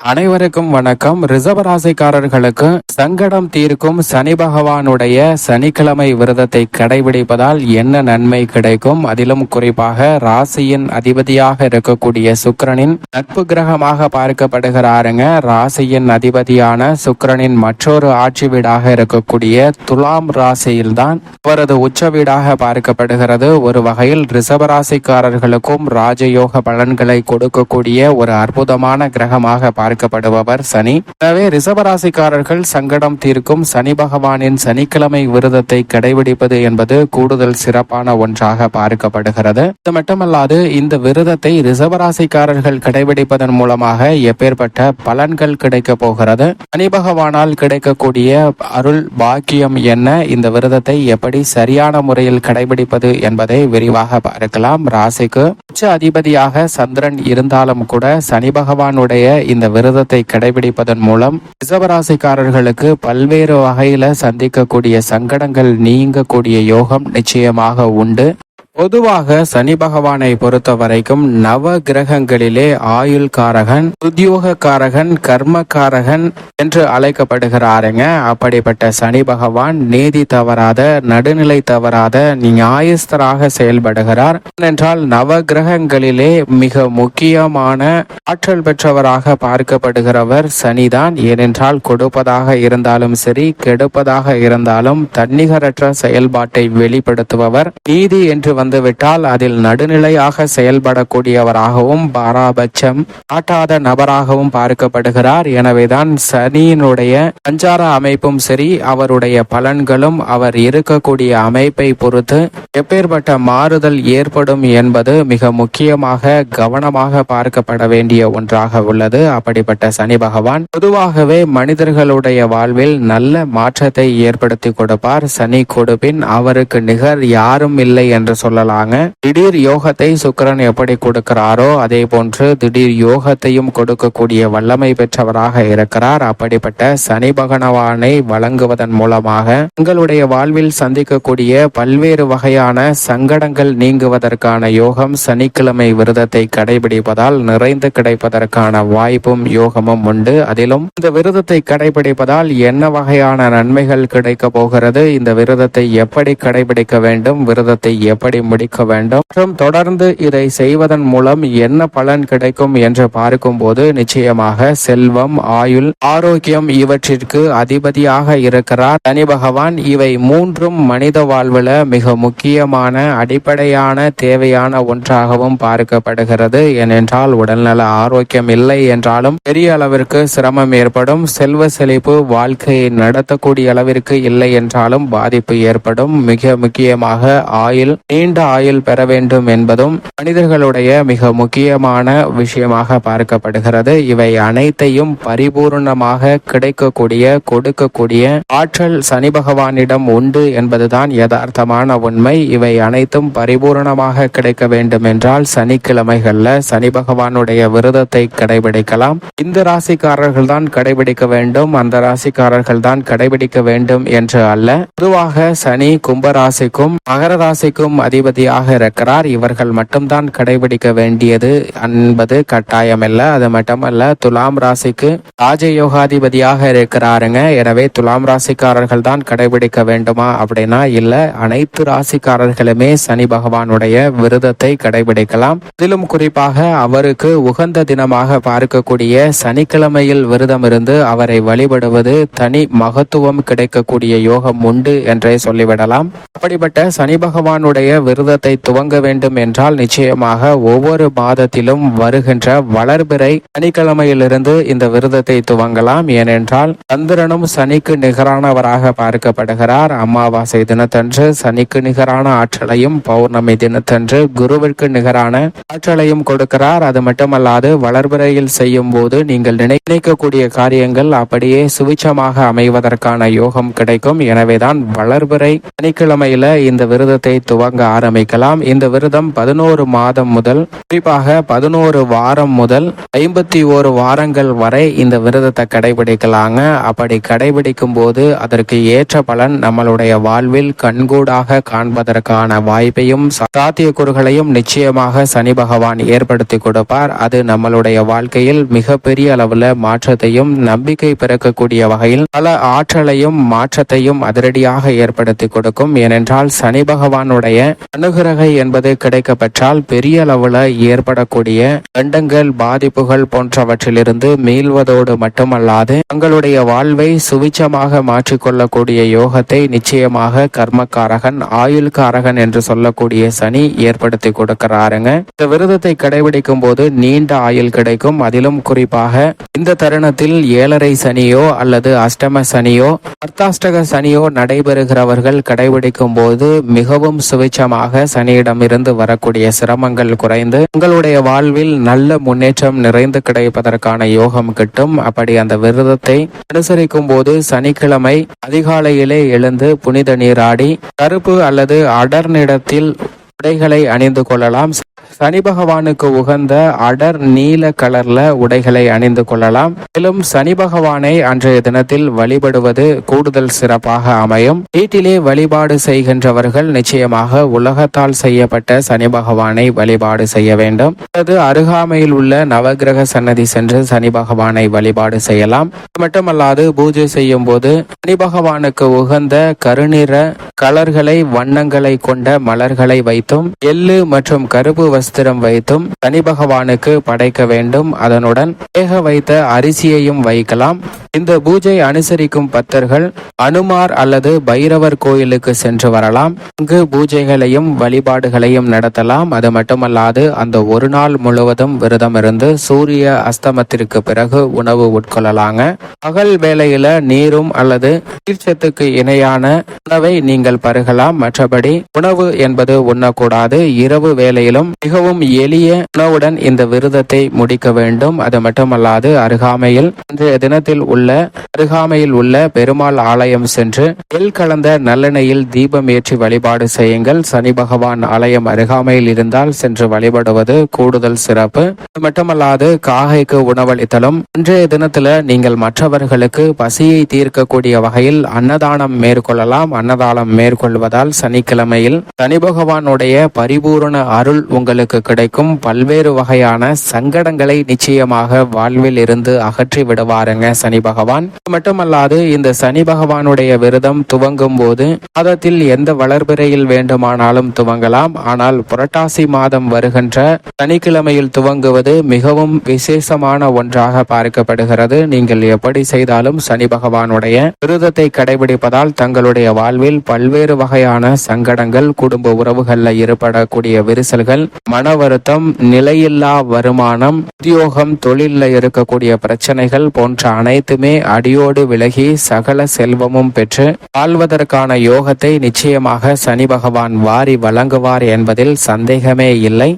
அனைவருக்கும் வணக்கம். ரிசவராசிக்காரர்களுக்கு சங்கடம் தீர்க்கும் சனி பகவானுடைய சனிக்கிழமை விரதத்தை கடைபிடிப்பதால் என்ன நன்மை கிடைக்கும்? அதிலும் குறிப்பாக ராசியின் அதிபதியாக இருக்கக்கூடிய சுக்கிரனின் நட்பு கிரகமாக பார்க்கப்படுகிறாருங்க. ராசியின் அதிபதியான சுக்கிரனின் மற்றொரு ஆட்சி வீடாக இருக்கக்கூடிய துலாம் ராசியில்தான் அவரது உச்ச வீடாக பார்க்கப்படுகிறது. ஒரு வகையில் ரிசவராசிக்காரர்களுக்கும் ராஜயோக பலன்களை கொடுக்கக்கூடிய ஒரு அற்புதமான கிரகமாக பார்க்கப்படுபவர் சனி. எனவே ரிசவராசிக்காரர்கள் சங்கடம் தீர்க்கும் சனி பகவானின் சனிக்கிழமை விரதத்தை கடைபிடிப்பது என்பது கூடுதல் சிறப்பான ஒன்றாக பார்க்கப்படுகிறது. இது மட்டுமல்லாது இந்த விரதத்தை ரிசவராசிக்காரர்கள் கடைபிடிப்பதன் மூலமாக எப்பேற்பட்ட பலன்கள் கிடைக்க போகிறது. சனி பகவானால் கிடைக்கக்கூடிய அருள் பாக்கியம் என்ன இந்த விரதத்தை எப்படி சரியான முறையில் கடைபிடிப்பது என்பதை விரிவாக பார்க்கலாம். ராசிக்கு உச்ச அதிபதியாக சந்திரன் இருந்தாலும் கூட சனி பகவானுடைய இந்த விரதத்தை கடைபிடிப்பதன் மூலம் ரிசவராசிக்காரர்களுக்கு பல்வேறு வகையில சந்திக்கக்கூடிய சங்கடங்கள் நீங்கக்கூடிய யோகம் நிச்சயமாக உண்டு. பொதுவாக சனி பகவானை பொறுத்த வரைக்கும் நவ கிரகங்களிலே ஆயுள் காரகன் உத்தியோக காரகன் கர்ம காரகன் என்று அழைக்கப்படுகிறாருங்க. அப்படிப்பட்ட சனி பகவான் நீதி தவறாத நடுநிலை தவறாத நியாயஸ்தராக செயல்படுகிறார். என்றால் நவ கிரகங்களிலே மிக முக்கியமான ஆற்றல் பெற்றவராக பார்க்கப்படுகிறவர் சனிதான். ஏனென்றால் கொடுப்பதாக இருந்தாலும் சரி கெடுப்பதாக இருந்தாலும் தன்னிகரற்ற செயல்பாட்டை வெளிப்படுத்துபவர். நீதி என்று வந்துவிட்டால் அதில் நடுநிலையாக செயல்படக்கூடியவராகவும் பாராபட்சம் காட்டாத நபராகவும் பார்க்கப்படுகிறார். எனவேதான் சனியினுடைய சஞ்சார அமைப்பும் சரி அவருடைய பலன்களும் அவர் இருக்கக்கூடிய அமைப்பை பொறுத்து எப்பேற்பட்ட மாறுதல் ஏற்படும் என்பது மிக முக்கியமாக கவனமாக பார்க்கப்பட வேண்டிய ஒன்றாக உள்ளது. அப்படிப்பட்ட சனி பகவான் பொதுவாகவே மனிதர்களுடைய வாழ்வில் நல்ல மாற்றத்தை ஏற்படுத்தி கொடுப்பார். சனி கொடுப்பின் அவருக்கு நிகர் யாரும் இல்லை என்று சொல்ல சொல்லலாங்க. திடீர் யோகத்தை சுக்கரன் எப்படி கொடுக்கிறாரோ அதே போன்று திடீர் யோகத்தையும் கொடுக்கக்கூடிய வல்லமை பெற்றவராக இருக்கிறார். அப்படிப்பட்ட சனி பகவானை வழங்குவதன் மூலமாக உங்களுடைய வாழ்வில் சந்திக்கக்கூடிய பல்வேறு வகையான சங்கடங்கள் நீங்குவதற்கான யோகம் சனிக்கிழமை விரதத்தை கடைபிடிப்பதால் நிறைந்து கிடைப்பதற்கான வாய்ப்பும் யோகமும் உண்டு. அதிலும் இந்த விரதத்தை கடைபிடிப்பதால் என்ன வகையான நன்மைகள் கிடைக்க போகிறது? இந்த விரதத்தை எப்படி கடைபிடிக்க வேண்டும்? விரதத்தை எப்படி முடிக்க வேண்டும். மற்றும் தொடர்ந்து இதை செய்வதன் மூலம் என்ன பலன் கிடைக்கும் என்று பார்க்கும்போது நிச்சயமாக செல்வம் ஆயுள் ஆரோக்கியம் இவற்றிற்கு அதிபதியாக இருக்கிறார். சனி பகவான் இவை மூன்றும் மனித வாழ்வுல மிக முக்கியமான அடிப்படையான தேவையான ஒன்றாகவும் பார்க்கப்படுகிறது. ஏனென்றால் உடல்நல ஆரோக்கியம் இல்லை என்றாலும் பெரிய அளவிற்கு சிரமம் ஏற்படும். செல்வ செழிப்பு வாழ்க்கையை நடத்தக்கூடிய அளவிற்கு இல்லை என்றாலும் பாதிப்பு ஏற்படும். மிக முக்கியமாக ஆயுள் நீண்ட ஆயுள் பெற வேண்டும் என்பதும் மனிதர்களுடைய மிக முக்கியமான விஷயமாக பார்க்கப்படுகிறது. இவை அனைத்தையும் பரிபூர்ணமாக கிடைக்கக்கூடிய கொடுக்கக்கூடிய ஆற்றல் சனி பகவானிடம் உண்டு என்பதுதான் யதார்த்தமான உண்மை. இவை அனைத்தும் பரிபூர்ணமாக கிடைக்க வேண்டும் என்றால் சனிக்கிழமைகள்ல சனி பகவானுடைய விரதத்தை கடைபிடிக்கலாம். இந்த ராசிக்காரர்கள் தான் கடைபிடிக்க வேண்டும் அந்த ராசிக்காரர்கள் தான் கடைபிடிக்க வேண்டும் என்று அல்ல. பொதுவாக சனி கும்பராசிக்கும் மகர ராசிக்கும் ஜனாதிபதியாக இருக்கிறார். இவர்கள் மட்டும்தான் கடைபிடிக்க வேண்டியது என்பது கட்டாயமல்ல. அது மட்டுமல்ல துலாம் ராசிக்கு ராஜயோகாதிபதியாக இருக்கிறாருங்க. எனவே துலாம் ராசிக்காரர்கள் தான் கடைபிடிக்க வேண்டுமா அப்படின்னா இல்ல. அனைத்து ராசிக்காரர்களுமே சனி பகவானுடைய விரதத்தை கடைபிடிக்கலாம். இதிலும் குறிப்பாக அவருக்கு உகந்த தினமாக பார்க்கக்கூடிய சனிக்கிழமையில் விரதம் இருந்து அவரை வழிபடுவது தனி மகத்துவம் கிடைக்கக்கூடிய யோகம் உண்டு என்றே சொல்லிவிடலாம். அப்படிப்பட்ட சனி பகவானுடைய விரதத்தை துவங்க வேண்டும் என்றால் நிச்சயமாக ஒவ்வொரு மாதத்திலும் வருகின்ற வளர்பிறை சனிக்கிழமையிலிருந்து இந்த விரதத்தை துவங்கலாம். ஏனென்றால் சந்திரனும் சனிக்கு நிகரானவராக பார்க்கப்படுகிறார். அமாவாசை தினத்தன்று சனிக்கு நிகரான ஆற்றலையும் பௌர்ணமி தினத்தன்று குருவிற்கு நிகரான ஆற்றலையும் கொடுக்கிறார். அது மட்டுமல்லாது வளர்பிறையில் செய்யும் போது நீங்கள் நினைக்கக்கூடிய காரியங்கள் அப்படியே சுவிச்சமாக அமைவதற்கான யோகம் கிடைக்கும். எனவேதான் வளர்பிறை சனிக்கிழமையில இந்த விரதத்தை துவங்க ஆரம்பிக்கலாம். இந்த விரதம் பதினோரு மாதம் முதல் குறிப்பாக பதினோரு வாரம் முதல் ஐம்பத்தி ஓரு வாரங்கள் வரை இந்த விரதத்தை கடைபிடிக்கலாங்க. அப்படி கடைபிடிக்கும் போது அதற்கு ஏற்ற பலன் நம்மளுடைய வாழ்வில் கண்கூடாக காண்பதற்கான வாய்ப்பையும் சாத்தியக்கூறுகளையும் நிச்சயமாக சனி பகவான் ஏற்படுத்தி கொடுப்பார். அது நம்மளுடைய வாழ்க்கையில் மிகப்பெரிய அளவுல மாற்றத்தையும் நம்பிக்கை பிறக்கக்கூடிய வகையில் பல ஆற்றலையும் மாற்றத்தையும் அதிரடியாக ஏற்படுத்தி கொடுக்கும். ஏனென்றால் சனி பகவானுடைய அனுகிரகை என்பது கிடைக்கப்பெற்றால் பெரிய அளவுல ஏற்படக்கூடிய கண்டங்கள் பாதிப்புகள் போன்றவற்றிலிருந்து மீள்வதோடு மட்டுமல்லாது தங்களுடைய வாழ்வை சுவிச்சமாக மாற்றிக்கொள்ளக்கூடிய யோகத்தை நிச்சயமாக கர்மக்காரகன் ஆயுள்காரகன் என்று சொல்லக்கூடிய சனி ஏற்படுத்தி கொடுக்கிறாருங்க. இந்த விரதத்தை கடைபிடிக்கும் போது நீண்ட ஆயுள் கிடைக்கும். அதிலும் குறிப்பாக இந்த தருணத்தில் ஏழரை சனியோ அல்லது அஷ்டம சனியோ அர்த்தாஷ்டக சனியோ நடைபெறுகிறவர்கள் கடைபிடிக்கும் போது மிகவும் சுவிச்சமாக சனியிடமிருந்து வரக்கூடிய சிரமங்கள் குறைந்து உங்களுடைய வாழ்வில் நல்ல முன்னேற்றம் நிறைந்து கிடைப்பதற்கான யோகம் கிட்டும். அப்படி அந்த விரதத்தை அனுசரிக்கும் போது சனிக்கிழமை அதிகாலையிலே எழுந்து புனித நீராடி கருப்பு அல்லது அடர் நிறத்தில் உடைகளை அணிந்து கொள்ளலாம். சனி பகவானுக்கு உகந்த அடர் நீல கலர்ல உடைகளை அணிந்து கொள்ளலாம். மேலும் சனி பகவானை அன்றைய தினத்தில் வழிபடுவது கூடுதல் சிறப்பாக அமையும். வீட்டிலே வழிபாடு செய்கின்றவர்கள் நிச்சயமாக உலகத்தால் செய்யப்பட்ட சனி பகவானை வழிபாடு செய்ய வேண்டும். அல்லது அருகாமையில் உள்ள நவகிரக சன்னதி சென்று சனி பகவானை வழிபாடு செய்யலாம். மட்டுமல்லாது பூஜை செய்யும் போது சனி பகவானுக்கு உகந்த கருநிற கலர்களை வண்ணங்களை கொண்ட மலர்களை வைத்தும் எள்ளு மற்றும் கருப்பு வஸ்திரம் வைத்தும் சனி பகவானுக்கு படைக்க வேண்டும். அதனுடன் வேக வைத்த அரிசியையும் வைக்கலாம். இந்த பூஜை அனுசரிக்கும் பக்தர்கள் அனுமார் அல்லது பைரவர் கோயிலுக்கு சென்று வரலாம். அங்கு பூஜைகளையும் வழிபாடுகளையும் நடத்தலாம். அது மட்டுமல்லாது அந்த ஒரு நாள் முழுவதும் விரதம் இருந்து சூரிய அஸ்தமத்திற்கு பிறகு உணவு உட்கொள்ளலாங்க. பகல் வேளையில நீரும் அல்லது நீர்ச்சத்துக்கு இணையான உணவை நீங்கள் பருகலாம். மற்றபடி உணவு என்பது உண்ணக்கூடாது. இரவு வேளையிலும் மிகவும் எளிய உணவுடன் இந்த விரதத்தை முடிக்க வேண்டும். அது மட்டுமல்லாது அருகாமையில் இன்றைய தினத்தில் உள்ள அருகாமையில் உள்ள பெருமாள் ஆலயம் சென்று எல் கலந்த நல்லெண்ணெயில் தீபம் ஏற்றி வழிபாடு செய்யுங்கள். சனி பகவான் ஆலயம் அருகாமையில் இருந்தால் சென்று வழிபடுவது கூடுதல் சிறப்பு. அது மட்டுமல்லாது காகைக்கு உணவளித்தலும். இன்றைய தினத்துல நீங்கள் மற்றவர்களுக்கு பசியை தீர்க்கக்கூடிய வகையில் அன்னதானம் மேற்கொள்ளலாம். அன்னதானம் மேற்கொள்வதால் சனிக்கிழமையில் சனி பகவானுடைய பரிபூரண அருள் உங்களுக்கு கிடைக்கும். பல்வேறு வகையான சங்கடங்களை நிச்சயமாக வாழ்வில் இருந்து அகற்றி விடுவாருங்க சனி பகவான். மட்டுமல்லாது இந்த சனி பகவானுடைய விரதம் துவங்கும் போது மாதத்தில் எந்த வளர்பிறையில் வேண்டுமானாலும் துவங்கலாம். ஆனால் புரட்டாசி மாதம் வருகின்ற சனிக்கிழமையில் துவங்குவது மிகவும் விசேஷமான ஒன்றாக பார்க்கப்படுகிறது. நீங்கள் எப்படி செய்தாலும் சனி பகவானுடைய விரதத்தை கடைபிடிப்பதால் தங்களுடைய வாழ்வில் பல்வேறு பல்வேறு வகையான சங்கடங்கள் குடும்ப உறவுகள்ல ஏற்படக்கூடிய விரிசல்கள் மன வருத்தம் நிலையில்லா வருமானம் உத்தியோகம் தொழில்ல இருக்கக்கூடிய பிரச்சனைகள் போன்ற அனைத்துமே அடியோடு விலகி சகல செல்வமும் பெற்று வாழ்வதற்கான யோகத்தை நிச்சயமாக சனி பகவான் வாரி வழங்குவார் என்பதில் சந்தேகமே இல்லை.